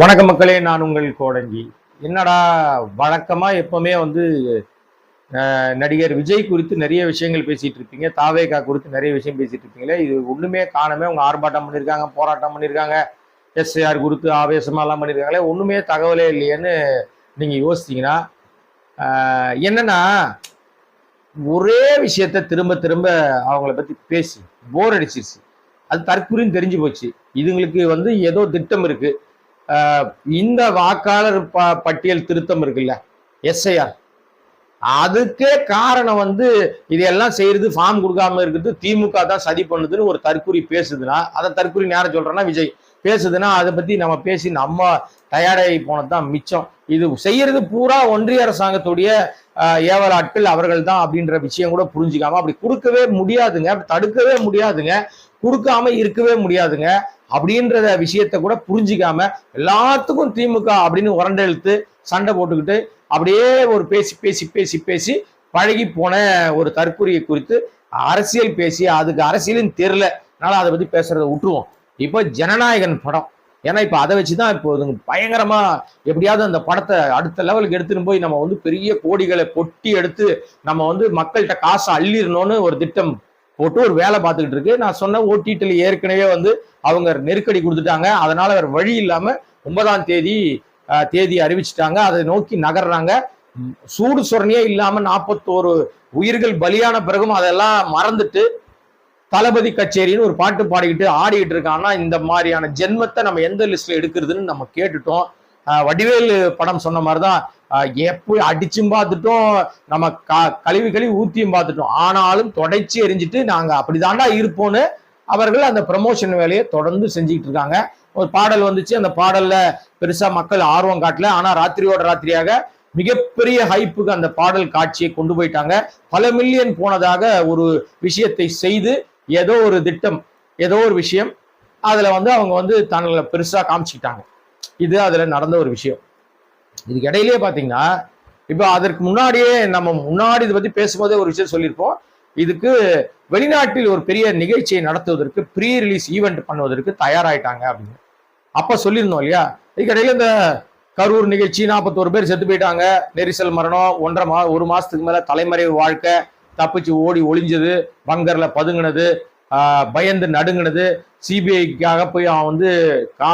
வணக்க மக்களே நான் உங்கள் கோடங்கி. என்னடா வழக்கமாக எப்பவுமே வந்து நடிகர் விஜய் குறித்து நிறைய விஷயங்கள் பேசிட்டு இருப்பீங்க தாவேகா குறித்து நிறைய விஷயம் பேசிட்டு இருப்பீங்களே இது ஒண்ணுமே காணமே அவங்க ஆர்ப்பாட்டம் பண்ணியிருக்காங்க போராட்டம் பண்ணியிருக்காங்க எஸ்ஐஆர் குறித்து ஆவேசமாக எல்லாம் பண்ணியிருக்காங்களே ஒண்ணுமே தகவலே இல்லையேன்னு நீங்க யோசிச்சிங்கன்னா என்னென்னா என்னன்னா ஒரே விஷயத்த திரும்ப திரும்ப அவங்கள பத்தி பேசி. போர் அடிச்சிருச்சு. அது தற்குறின்னு தெரிஞ்சு போச்சு. இதுங்களுக்கு வந்து ஏதோ திட்டம் இருக்குது இந்த வாக்காளர் ப பட்டியல் திருத்தம் இருக்குல்ல எஸ்ஐஆர் அதுக்கே காரணம் வந்து இதையெல்லாம் செய்யறது ஃபார்ம் கொடுக்காம இருக்குது திமுக தான் சதி பண்ணுதுன்னு ஒரு தற்குறி பேசுதுன்னா அதை தற்குறி நேரம் சொல்றேன்னா விஜய். பேசுதுன்னா அதை பத்தி நம்ம பேசி நம்ம தயாராகி போனதுதான் மிச்சம். இது செய்யறது பூரா ஒன்றிய அரசாங்கத்துடைய ஏவலாட்கள் அவர்கள் தான் அப்படின்ற விஷயம் கூட புரிஞ்சுக்காம அப்படி கொடுக்கவே முடியாதுங்க அப்படி தடுக்கவே முடியாதுங்க. கொடுக்காம இருக்கவே முடியாதுங்க. அப்படின்றத விஷயத்த கூட புரிஞ்சிக்காம எல்லாத்துக்கும் திமுக அப்படின்னு உரண்டெழுத்து சண்டை போட்டுக்கிட்டு அப்படியே ஒரு பேசி பேசி பேசி பேசி பழகி போன ஒரு தற்கொலையை குறித்து அரசியல் பேசி அதுக்கு அரசியலும் தெரில அதனால அதை பத்தி பேசுறதை விட்டுருவோம். இப்போ ஜனநாயகன் படம். ஏன்னா இப்போ அதை வச்சுதான் இப்போ இதுங்க பயங்கரமா எப்படியாவது அந்த படத்தை அடுத்த லெவலுக்கு எடுத்துன்னு போய் நம்ம வந்து பெரிய கோடிகளை கொட்டி எடுத்து நம்ம வந்து மக்கள்கிட்ட காசை அள்ளிடணும்னு ஒரு திட்டம் போட்டு ஒரு வேலை பார்த்துக்கிட்டு இருக்கு. நான் சொன்ன ஓடிடியில் ஏற்கனவே வந்து அவங்க நெருக்கடி கொடுத்துட்டாங்க. அதனால வேற வழி இல்லாம ஒன்பதாம் தேதி தேதி அறிவிச்சிட்டாங்க. அதை நோக்கி நகர்றாங்க. சூடு சொரணையே இல்லாம நாற்பத்தோரு உயிர்கள் பலியான பிறகும் அதெல்லாம் மறந்துட்டு தளபதி கச்சேரின்னு ஒரு பாட்டு பாடிக்கிட்டு ஆடிக்கிட்டு இருக்கான்னா இந்த மாதிரியான ஜென்மத்தை நம்ம எந்த லிஸ்ட்ல எடுக்கிறதுன்னு நம்ம கேட்டுட்டோம். வடிவேலு படம் சொன்ன மாதிரிதான் எப்போ அடிச்சும் பார்த்துட்டோம் நம்ம க கழிவு கழிவு ஊத்தியும் பார்த்துட்டோம். ஆனாலும் தொடச்சி எரிஞ்சிட்டு நாங்கள் அப்படிதாண்டா இருப்போம்னு அவர்கள் அந்த ப்ரமோஷன் வேலையை தொடர்ந்து செஞ்சுக்கிட்டு இருக்காங்க. ஒரு பாடல் வந்துச்சு. அந்த பாடல்ல பெருசா மக்கள் ஆர்வம் காட்டல. ஆனா ராத்திரியோட ராத்திரியாக மிகப்பெரிய ஹைப்புக்கு அந்த பாடல் காட்சியை கொண்டு போயிட்டாங்க. பல மில்லியன் போனதாக ஒரு விஷயத்தை செய்து ஏதோ ஒரு திட்டம் ஏதோ ஒரு விஷயம் அதுல வந்து அவங்க வந்து தங்களை பெருசா காமிச்சுக்கிட்டாங்க. இது அதுல நடந்த ஒரு விஷயம். இதுக்கு இடையிலேயே பார்த்தீங்கன்னா இப்போ அதற்கு முன்னாடியே நம்ம முன்னாடி இதை பற்றி பேசும்போதே ஒரு விஷயம் சொல்லியிருப்போம். இதுக்கு வெளிநாட்டில் ஒரு பெரிய நிகழ்ச்சியை நடத்துவதற்கு ப்ரீ ரிலீஸ் ஈவெண்ட் பண்ணுவதற்கு தயாராயிட்டாங்க அப்படின்னு. அப்போ சொல்லியிருந்தோம் இல்லையா? இதுக்கடையில இந்த கரூர் நிகழ்ச்சி நாற்பத்தோரு பேர் செத்து போயிட்டாங்க. நெரிசல் மரணம் ஒன்றரை மா ஒரு மாதத்துக்கு மேலே தலைமறைவு வாழ்க்கை தப்பிச்சு ஓடி ஒளிஞ்சது பங்கரில் பதுங்கினது பயந்து நடுங்கினது. சிபிஐக்காக போய் அவன் வந்து கா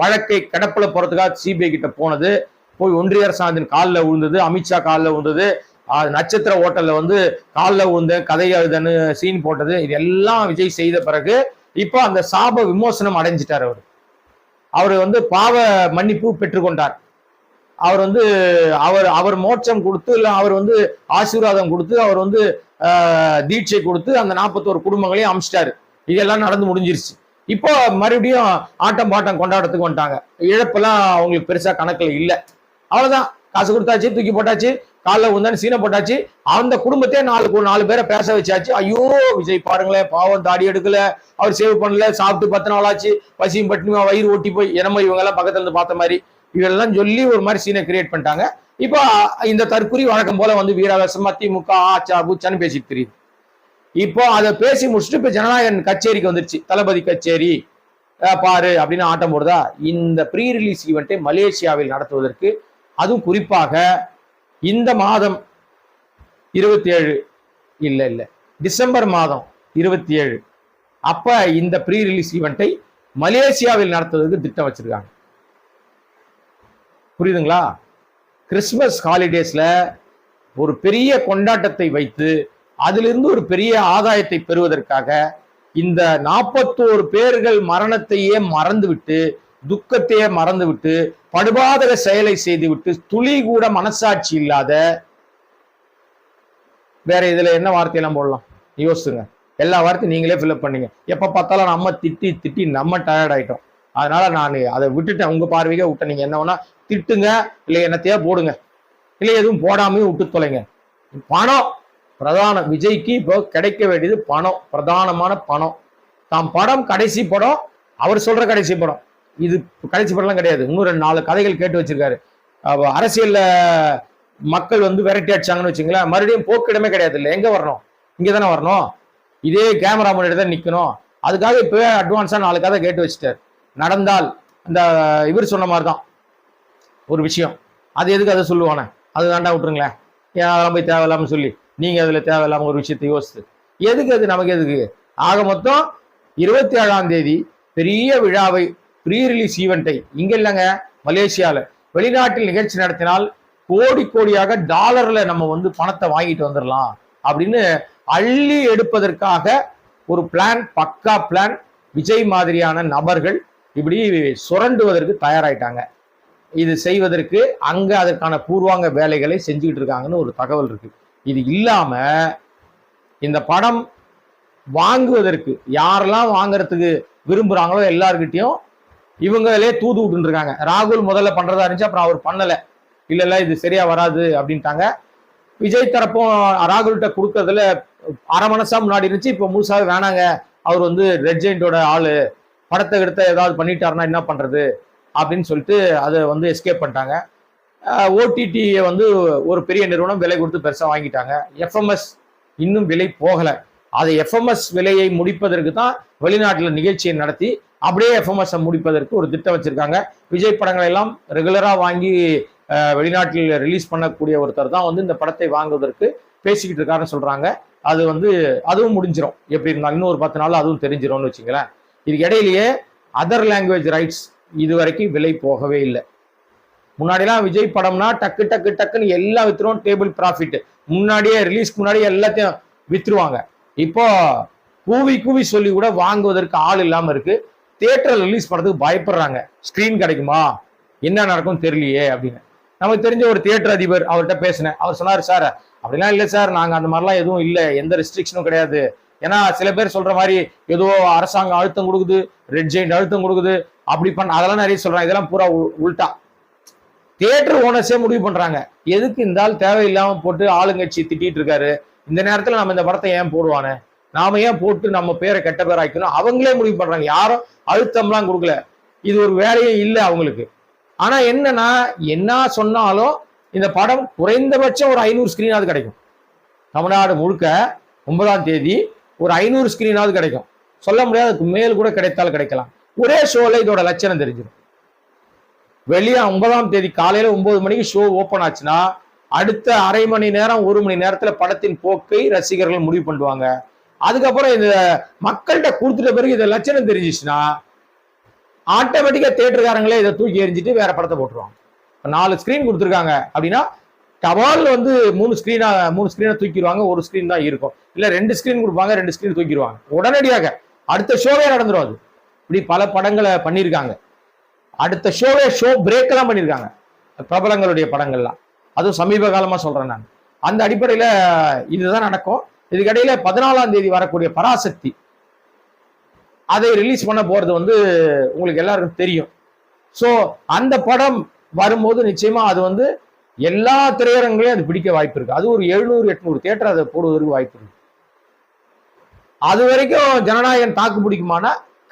வழக்கை கிடப்பில் போகிறதுக்காக சிபிஐ கிட்ட போனது. போய் ஒன்றிய அரசாங்கத்தின் காலில் விழுந்தது அமித்ஷா காலில் விழுந்தது. நட்சத்திர ஓட்டல்ல வந்து காலில் விழுந்த கதை எழுதன்னு சீன் போட்டது. இது எல்லாம் விஜய் செய்த பிறகு இப்போ அந்த சாப விமோசனம் அடைஞ்சிட்டார் அவர். அவர் வந்து பாவ மன்னிப்பு பெற்றுக்கொண்டார் அவர் வந்து அவர் அவர் மோட்சம் கொடுத்து இல்லை அவர் வந்து ஆசீர்வாதம் கொடுத்து அவர் வந்து தீட்சை கொடுத்து அந்த நாற்பத்தோரு குடும்பங்களையும் அமிச்சிட்டாரு. இதெல்லாம் நடந்து முடிஞ்சிருச்சு. இப்போ மறுபடியும் ஆட்டம் பாட்டம் கொண்டாடத்துக்கு வந்துட்டாங்க. இழப்பெல்லாம் அவங்களுக்கு பெருசா கணக்குல இல்லை. அவ்வளவுதான். காசு கொடுத்தாச்சு தூக்கி போட்டாச்சு காலைல உந்தான்னு சீனை போட்டாச்சு. அந்த குடும்பத்தையே நாலு நாலு பேரை பேச வச்சாச்சு. ஐயோ விஜய் பாருங்களேன் பாவம் தாடி எடுக்கல. அவர் சேவ் பண்ணல சாப்பிட்டு பத்து நாள் ஆச்சு. பசியும் பட்டினியுமா வயிறு ஓட்டி போய் என்னமோ இவங்க எல்லாம் பக்கத்துல இருந்து பார்த்த மாதிரி. இதெல்லாம் சொல்லி ஒரு மாதிரி சீனை கிரியேட் பண்ணிட்டாங்க. இப்போ இந்த தற்குறி வழக்கம் போல வந்து வீராவேசமா திமுக ஆச்சா பூச்சான்னு பேசிட்டு தெரியுது. இப்போ அதை பேசி முடிச்சுட்டு இப்ப ஜனநாயகன் கச்சேரிக்கு வந்துருச்சு. தளபதி கச்சேரி பாரு அப்படின்னு ஆட்டம் போடுதா இந்த ப்ரீ ரிலீஸ் ஈவெண்ட்டை மலேசியாவில் நடத்துவதற்கு அதுவும் குறிப்பாக இந்த மாதம் இருபத்தி ஏழு இல்ல இல்ல டிசம்பர் மாதம் இருபத்தி ஏழு அப்ப இந்த ப்ரீ ரிலீஸ் ஈவெண்ட்டை மலேசியாவில் நடத்துவதற்கு திட்டம் வச்சிருக்காங்க. புரியுதுங்களா? கிறிஸ்மஸ் ஹாலிடேஸ்ல ஒரு பெரிய கொண்டாட்டத்தை வைத்து அதிலிருந்து ஒரு பெரிய ஆதாயத்தை பெறுவதற்காக இந்த நாற்பத்தோரு பேர்கள் மரணத்தையே மறந்துவிட்டு துக்கத்தையே மறந்துவிட்டு படுபாதக செயலை செய்துவிட்டு துளி கூட மனசாட்சி இல்லாத வேற இதுல என்ன வார்த்தையெல்லாம் போடலாம்? யோசிச்சுங்க. எல்லா வார்த்தையும் நீங்களே ஃபில்அப் பண்ணீங்க. எப்ப பார்த்தாலும் நம்ம திட்டி திட்டி நம்ம டயர்ட் ஆயிட்டோம். அதனால நான் அதை விட்டுட்டேன். உங்க பார்வைக்கே விட்டேன் நீங்க என்ன வேணா திட்டுங்க இல்லை என்னத்தையா போடுங்க. இல்லை எதுவும் போடாமையும் விட்டு தொலைங்க. பணம். பிரதான விஜய்க்கு இப்போ கிடைக்க வேண்டியது பணம். பிரதானமான பணம். தாம் படம் கடைசி படம். அவர் சொல்ற கடைசி படம். இது கடைசி படம்லாம் கிடையாது. இன்னும் ரெண்டு நாலு கதைகள் கேட்டு வச்சிருக்காரு. அப்ப அரசியல்ல மக்கள் வந்து விரட்டி அடிச்சாங்கன்னு வச்சுங்களேன் மறுபடியும் போக்கிடமே கிடையாது இல்லை எங்க வரணும்? இங்கே தானே வரணும்? இதே கேமரா முன்னாடி தான் நிற்கணும் அதுக்காக இப்போவே அட்வான்ஸாக நாலு கதை கேட்டு வச்சுட்டார். நடந்தால் இந்த இவர் சொன்ன மாதிரி தான் ஒரு விஷயம். அது எதுக்கு அதை சொல்லுவானே? அது தாண்டா விட்டுருங்களேன். ஏன் அதெல்லாம் போய் தேவையில்லாமல் சொல்லி நீங்கள் அதில் தேவையில்லாமல் ஒரு விஷயத்தை யோசித்து. எதுக்கு அது? நமக்கு எதுக்கு? ஆக மொத்தம் இருபத்தி ஏழாம் தேதி பெரிய விழாவை ப்ரீ ரிலீஸ் ஈவெண்ட்டை இங்க இல்லைங்க மலேசியாவில் வெளிநாட்டில் நிகழ்ச்சி நடத்தினால் கோடி கோடியாக டாலர்ல நம்ம வந்து பணத்தை வாங்கிட்டு வந்துடலாம் அப்படின்னு அள்ளி எடுப்பதற்காக ஒரு பிளான் பக்கா பிளான் விஜய் மாதிரியான நபர்கள் இப்படி சுரண்டுவதற்கு தயாராயிட்டாங்க. இது செய்வதற்கு அங்க அதற்கான பூர்வாங்க வேலைகளை செஞ்சுக்கிட்டு இருக்காங்கன்னு ஒரு தகவல் இருக்கு. இது இல்லாம இந்த படம் வாங்குவதற்கு யாரெல்லாம் வாங்குறதுக்கு விரும்புகிறாங்களோ எல்லார்கிட்டையும் இவங்களே தூது விட்டுருக்காங்க. இருக்காங்க ராகுல் முதல்ல பண்றதா இருந்துச்சு அப்புறம் அவர் பண்ணல. இல்ல இல்ல இது சரியா வராது அப்படின்ட்டாங்க. விஜய் தரப்பும் ராகுல்கிட்ட கொடுக்கறதுல அரை மனசா முன்னாடி இருந்துச்சு. இப்போ முழுசாவே வேணாங்க. அவர் வந்து ரெட் ஜெயிண்டோட ஆளு. படத்தை எடுத்த ஏதாவது பண்ணிட்டாருன்னா என்ன பண்றது அப்படின்னு சொல்லிட்டு அதை வந்து எஸ்கேப் பண்ணிட்டாங்க. ஓடிடியை வந்து ஒரு பெரிய நிறுவனம் விலை கொடுத்து பெருசாக வாங்கிட்டாங்க. எஃப்எம்எஸ் இன்னும் விலை போகலை. அதை எஃப்எம்எஸ் விலையை முடிப்பதற்கு தான் வெளிநாட்டில் நிகழ்ச்சியை நடத்தி அப்படியே எஃப்எம்எஸ் முடிப்பதற்கு ஒரு திட்டம் வச்சிருக்காங்க. விஜய் படங்களை எல்லாம் ரெகுலராக வாங்கி வெளிநாட்டில் ரிலீஸ் பண்ணக்கூடிய ஒருத்தர் தான் வந்து இந்த படத்தை வாங்குவதற்கு பேசிக்கிட்டு இருக்காருன்னு சொல்றாங்க. அது வந்து அதுவும் முடிஞ்சிடும் எப்படி இருந்தாலும் இன்னும் ஒரு பத்து நாள் அதுவும் தெரிஞ்சிடும்னு வச்சுங்களேன். இதுக்கு இடையிலேயே அதர் லாங்குவேஜ் ரைட்ஸ் இது வரைக்கும் விலை போகவே இல்லை. முன்னாடிலாம் விஜய் படம்னா டக்கு டக்கு டக்குன்னு எல்லாம் வித்துருவோம் டேபிள் ப்ராஃபிட் முன்னாடியே ரிலீஸ்க்கு முன்னாடியே எல்லாத்தையும் வித்துருவாங்க. இப்போ கூவி கூவி சொல்லி கூட வாங்குவதற்கு ஆள் இல்லாமல் இருக்குது தியேட்டர்ல ரிலீஸ் பண்ணுறதுக்கு பயப்படுறாங்க. ஸ்க்ரீன் கிடைக்குமா? என்ன நடக்கும் தெரியலையே அப்படின்னு. நமக்கு தெரிஞ்ச ஒரு தியேட்டர் அதிபர் அவர்கிட்ட பேசினேன். அவர் சொன்னார் சார் அப்படிலாம் இல்லை சார். நாங்கள் அந்த மாதிரிலாம் எதுவும் இல்லை. எந்த ரெஸ்ட்ரிக்ஷனும் கிடையாது. ஏன்னா சில பேர் சொல்ற மாதிரி ஏதோ அரசாங்கம் அழுத்தம் கொடுக்குது. ரெட் ஜெயிண்ட் அழுத்தம் கொடுக்குது. அப்படி பண்ண அதெல்லாம் நிறைய சொல்றாங்க. இதெல்லாம் பூரா உ- தியேட்டர் ஓனர்ஸே முடிவு பண்றாங்க. எதுக்கு இந்த ஆள் தேவையில்லாம போட்டு ஆளுங்கட்சி திட்டிட்டு இருக்காரு? இந்த நேரத்துல நம்ம இந்த படத்தை ஏன் போடுவானே? நாம ஏன் போட்டு நம்ம பேரை கெட்ட பேர் ஆக்கணும் அவங்களே முடிவு பண்றாங்க. யாரும் அழுத்தம்லாம் கொடுக்கல. இது ஒரு வேலையே இல்லை அவங்களுக்கு. ஆனா என்னன்னா என்ன சொன்னாலும் இந்த படம் குறைந்தபட்சம் ஒரு ஐநூறு ஸ்கிரீனாவது கிடைக்கும். தமிழ்நாடு முழுக்க ஒன்பதாம் தேதி ஒரு ஐநூறு ஸ்கிரீனாவது கிடைக்கும். சொல்ல முடியாது அதுக்கு மேல் கூட கிடைத்தால் கிடைக்கலாம். ஒரே ஷோல இதோட லட்சணம் தெரிஞ்சிடும் வெளியே ஒன்பதாம் தேதி காலையில ஒன்பது மணிக்கு ஷோ ஓபன் ஆச்சுன்னா அடுத்த அரை மணி நேரம் ஒரு மணி நேரத்துல படத்தின் போக்கை ரசிகர்கள் முடிவு பண்ணுவாங்க. அதுக்கப்புறம் இந்த மக்கள்கிட்ட கொடுத்துட்ட பிறகு இந்த லட்சணம் தெரிஞ்சிச்சுன்னா ஆட்டோமேட்டிக்கா தேட்டருக்காரங்களே இதை தூக்கி எரிஞ்சிட்டு வேற படத்தை போட்டுருவாங்க. நாலு ஸ்கிரீன் கொடுத்துருக்காங்க அப்படின்னா டவால் வந்து மூணு ஸ்கிரீனா மூணு ஸ்கிரீனை தூக்கிடுவாங்க ஒரு ஸ்கிரீன் தான் இருக்கும். இல்லை ரெண்டு ஸ்கிரீன் கொடுப்பாங்க ரெண்டு ஸ்கிரீன் தூக்கிடுவாங்க. உடனடியாக அடுத்த ஷோவே நடந்துடும் அது. இப்படி பல படங்களை பண்ணியிருக்காங்க. அடுத்த ஷோவே ஷோ பிரேக்கெல்லாம் பண்ணியிருக்காங்க. பிரபலங்களுடைய படங்கள்லாம். அதுவும் சமீப காலமாக சொல்கிறேன் நான். அந்த அடிப்படையில் இதுதான் நடக்கும். இதுக்கிடையில பதினாலாம் தேதி வரக்கூடிய பராசக்தி. அதை ரிலீஸ் பண்ண போறது வந்து உங்களுக்கு எல்லாருக்கும் தெரியும். ஸோ அந்த படம் வரும்போது நிச்சயமா அது வந்து எல்லா திரையரங்களையும் அது பிடிக்க வாய்ப்பு இருக்கு. அது ஒரு எழுநூறு எட்நூறு தியேட்டர் அதை போடுவதற்கு வாய்ப்பு இருக்கு. அது வரைக்கும் ஜனநாயகன் தாக்கு பிடிக்குமான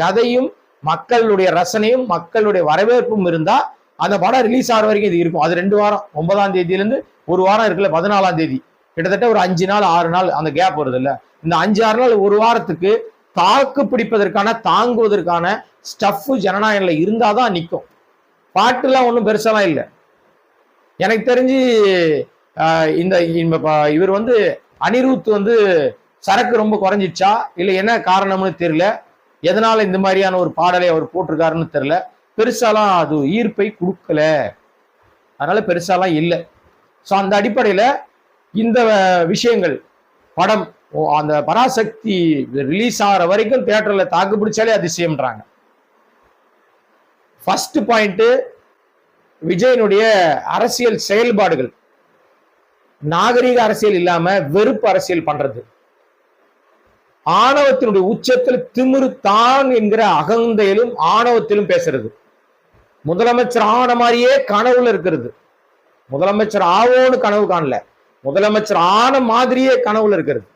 கதையும் மக்களுடைய ரசனையும் மக்களுடைய வரவேற்பும் இருந்தா அந்த படம் ரிலீஸ் ஆகிற வரைக்கும் இது இருக்கும். அது ரெண்டு வாரம். ஒன்பதாம் தேதியிலேருந்து ஒரு வாரம் இருக்குல்ல பதினாலாம் தேதி. கிட்டத்தட்ட ஒரு அஞ்சு நாள் ஆறு நாள் அந்த கேப் வருது இல்ல இந்த அஞ்சு ஆறு நாள் ஒரு வாரத்துக்கு தாக்கு பிடிப்பதற்கான தாங்குவதற்கான ஸ்டஃப் ஜனநாயகம்ல இருந்தாதான் நிற்கும் பாட்டுலாம் ஒன்றும் பெருசாலாம் இல்லை. எனக்கு தெரிஞ்சு இந்த இந்த இவர் வந்து அனிருத் வந்து சரக்கு ரொம்ப குறைஞ்சிச்சா இல்லை என்ன காரணம்னு தெரியல. எதனால இந்த மாதிரியான ஒரு பாடலை அவர் போட்டிருக்காருன்னு தெரியல. பெருசாலாம் அது ஈர்ப்பை கொடுக்கல. அதனால பெருசாலாம் இல்லை. ஸோ அந்த அடிப்படையில் இந்த விஷயங்கள். படம் அந்த பராசக்தி ரிலீஸ் ஆகிற வரைக்கும் தேட்டரில் தாக்கு பிடிச்சாலே அதிசயம்ன்றாங்க. ஃபர்ஸ்ட் பாயிண்ட்டு விஜயனுடைய அரசியல் செயல்பாடுகள். நாகரீக அரசியல் இல்லாம வெறுப்பு அரசியல் பண்றது. ஆணவத்தினுடைய உச்சத்தில் திமிரு தான் என்கிற அகந்தையிலும் ஆணவத்திலும் பேசுறது. முதலமைச்சர் ஆன மாதிரியே கனவுல இருக்கிறது. முதலமைச்சர் ஆவோன்னு கனவு காணல. முதலமைச்சர் ஆன மாதிரியே கனவுல இருக்கிறது.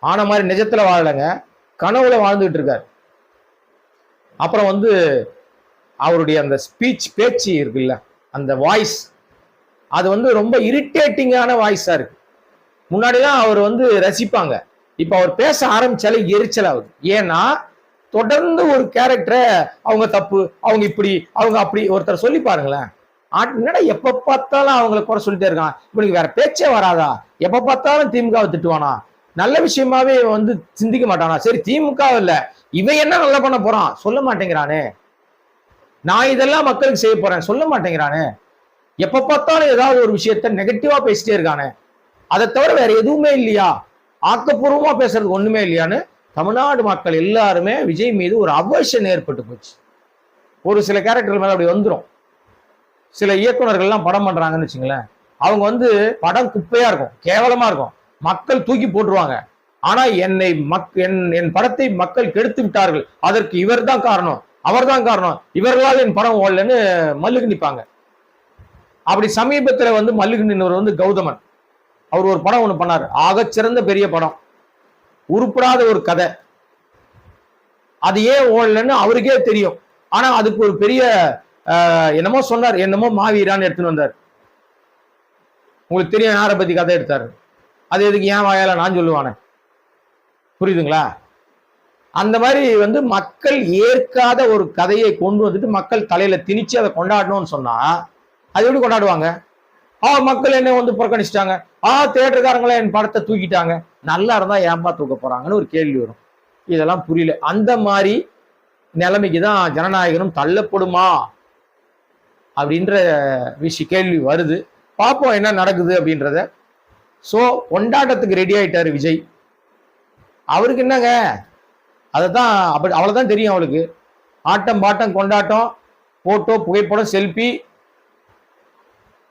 ஆன மாதிரி நிஜத்துல வாழலைங்க. கனவுல வாழ்ந்துகிட்டு இருக்காரு. அப்புறம் வந்து அவருடைய அந்த ஸ்பீச் பேச்சு இருக்குல்ல அந்த வாய்ஸ் அது வந்து ரொம்ப இரிட்டேட்டிங்கான வாய்ஸா இருக்கு. முன்னாடிலாம் அவர் வந்து ரசிப்பாங்க. இப்ப அவர் பேச ஆரம்பிச்சாலே எரிச்சல் ஆகுது. ஏன்னா தொடர்ந்து ஒரு கேரக்டரை அவங்க தப்பு அவங்க இப்படி அவங்க அப்படி ஒருத்தர் சொல்லி பாருங்களேன். என்னடா எப்ப பார்த்தாலும் அவங்கள குறை சொல்லிட்டே இருக்கான்? இவனுக்கு வேற பேச்சே வராதா? எப்ப பார்த்தாலும் திமுகவை திட்டுவானா? நல்ல விஷயமாவே இவன் வந்து சிந்திக்க மாட்டானா? சரி திமுக இல்ல. இவன் என்ன நல்லா பண்ண போறான்? சொல்ல மாட்டேங்கிறானே. நான் இதெல்லாம் மக்களுக்கு செய்ய போறேன். சொல்ல மாட்டேங்கிறானே. எப்ப பார்த்தாலும் ஏதாவது ஒரு விஷயத்த நெகட்டிவா பேசிட்டே இருக்கானே. அதை தவிர வேற எதுவுமே இல்லையா? ஆக்கப்பூர்வமா பேசுறதுக்கு ஒண்ணுமே இல்லையான்னு தமிழ்நாடு மக்கள் எல்லாருமே விஜய் மீது ஒரு அவர்ஷன் ஏற்பட்டு போச்சு. ஒரு சில கேரக்டர் மேல அப்படி வந்துடும் சில இயக்குநர்கள்லாம் படம் பண்றாங்கன்னு வச்சுங்களேன். அவங்க வந்து படம் குப்பையா இருக்கும் கேவலமா இருக்கும். மக்கள் தூக்கி போட்டுருவாங்க. ஆனா என்னை மக் என் என் படத்தை மக்கள் கெடுத்து விட்டார்கள். அதற்கு இவர்தான் காரணம் அவர் தான் காரணம். இவர்களால் என் படம் ஓடலன்னு மல்லுக்கு நிப்பாங்க. அப்படி சமீபத்துல வந்து மல்லுக்கு நின்றவர் வந்து கௌதமன். அவர் ஒரு படம் ஒண்ணு பண்ணார். ஆகச்சிறந்த பெரிய படம். உருப்படாத ஒரு கதை. அது ஏன் ஓடலன்னு அவருக்கே தெரியும். ஆனா அதுக்கு ஒரு பெரிய என்னமோ சொன்னார் என்னமோ மாவீரான்னு எடுத்துன்னு வந்தார். உங்களுக்கு தெரியும் யாரை பத்தி கதை எடுத்தாரு. அது எதுக்கு ஏன் வாயால நான் சொல்லுவானே? புரியுதுங்களா? அந்த மாதிரி வந்து மக்கள் ஏற்காத ஒரு கதையை கொண்டு வந்துட்டு மக்கள் தலையில திணிச்சு அதை கொண்டாடணும்னு சொன்னா அது எப்படி கொண்டாடுவாங்க? ஆ மக்கள் என்ன வந்து புறக்கணிச்சிட்டாங்க. ஆ தேட்டருக்காரங்களே என் படத்தை தூக்கிட்டாங்க. நல்லா இருந்தா ஏன்பா தூக்க போறாங்கன்னு ஒரு கேள்வி வரும். இதெல்லாம் புரியல. அந்த மாதிரி நிலைமைக்கு தான் ஜனநாயகனும் தள்ளப்படுமா? அப்படின்ற விஷய கேள்வி வருது. பார்ப்போம் என்ன நடக்குது அப்படின்றத. ஸோ கொண்டாட்டத்துக்கு ரெடி ஆயிட்டாரு விஜய். அவருக்கு என்னங்க? அதை தான் அப்படி அவ்வளோதான் தெரியும் அவளுக்கு. ஆட்டம் பாட்டம் கொண்டாட்டம் போட்டோ புகைப்படம் செல்ஃபி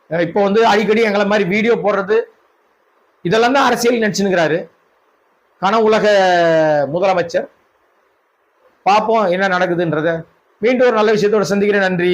இப்போ வந்து அடிக்கடி எங்களை மாதிரி வீடியோ போடுறது. இதெல்லாம் தான் அரசியல் நினைச்சுனுக்கிறாரு கனவுலக முதலமைச்சர். பார்ப்போம் என்ன நடக்குதுன்றத. மீண்டும் ஒரு நல்ல விஷயத்தோட சந்திக்கிறேன். நன்றி.